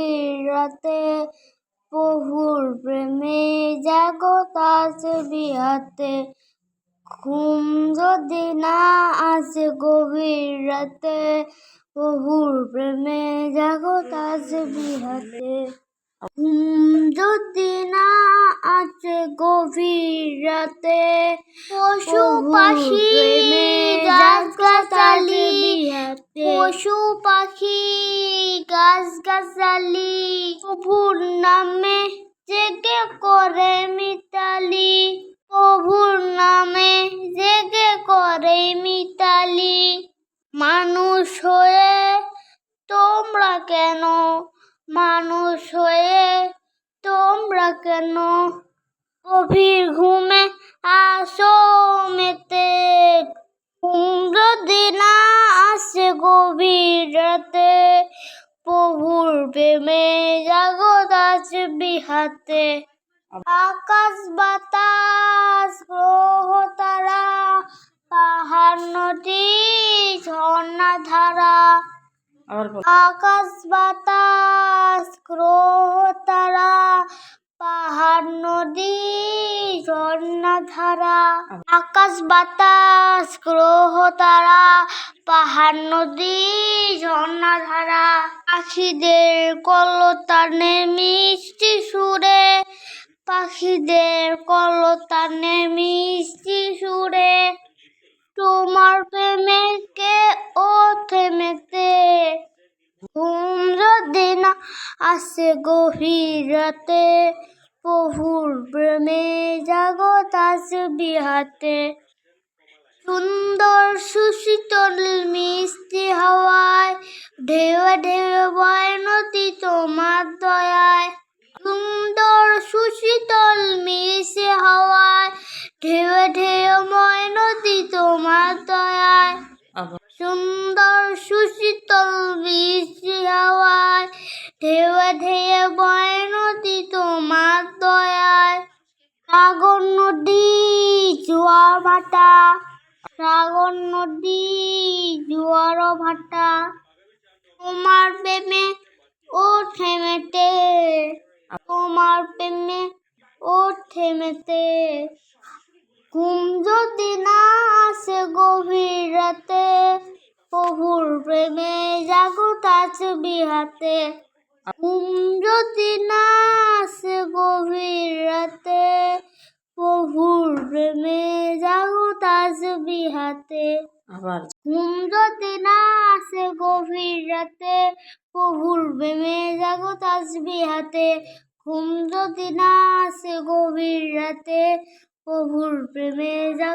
গভীর রাতে প্রভুর প্রেমে জাগত আছে বিহাতে ঘুম যদি না আসে গভীর রাতে, প্রভুর প্রেমে জাগত আছে বিহাতে যদি না আছে গভীর রাতে পশু পাখি প্রেমে গাছ গাছালি পশু পাখি গাছ গাছালি প্রভুর নামে মানুষ হয়ে তোমরা কেন গভীর ঘুমে আসো মেতে? ঘুম যদি আসে গভীর রাতে প্রভুর প্রেমে জাগত আছে বিহাতে। আকাশ বাতাস গ্রহ তারা পাহাড় নদী ঝর্ণা ধারা। আকাশ বাতাস তারা পাহাড়, নদী ঝর্ণা ধারা আকাশ, বাতাস গ্রহ তারা পাহাড়, নদী ঝর্ণা ধারা পাখিদের কলতানে মিষ্টি সুরে, পাখিদের কলতানে মিষ্টি সুরে, তোমার প্রেমে কে আসে গভীর রাতে প্রভুর প্রেমে জাগত আছে বিহাতে। সুন্দর সুশীতল মিষ্টি হাওয়ায়, ঢেউ ঢেউ বয় নদী তোমার দয়ায়। সুন্দর সুশীতল মিশে হাওয়ায়, ঢেউ ঢেউ ময় ঢেউ ঢেউ বয় নদী তোমার দয়ায়। সাগর নদী জোয়ার ভাটা। সাগর নদী জোয়ার ভাটা। তোমার প্রেমে ও থেমেতে তোমার প্রেমে ও থেমেতে ঘুম যদি না আসে গভীর রাতে, প্রভুর প্রেমে জাগত আছে বিহাতে। যদি না আসে গভীর রাতে প্রভুর প্রেমে জাগত আছে বিহাতে আবার ঘুম যদি না আসে গভীর রাতে প্রভুর প্রেমে জাগত আসবি হাতে। ঘুম যদি না আসে গভীর রাতে প্রভুর প্রেমে জাগ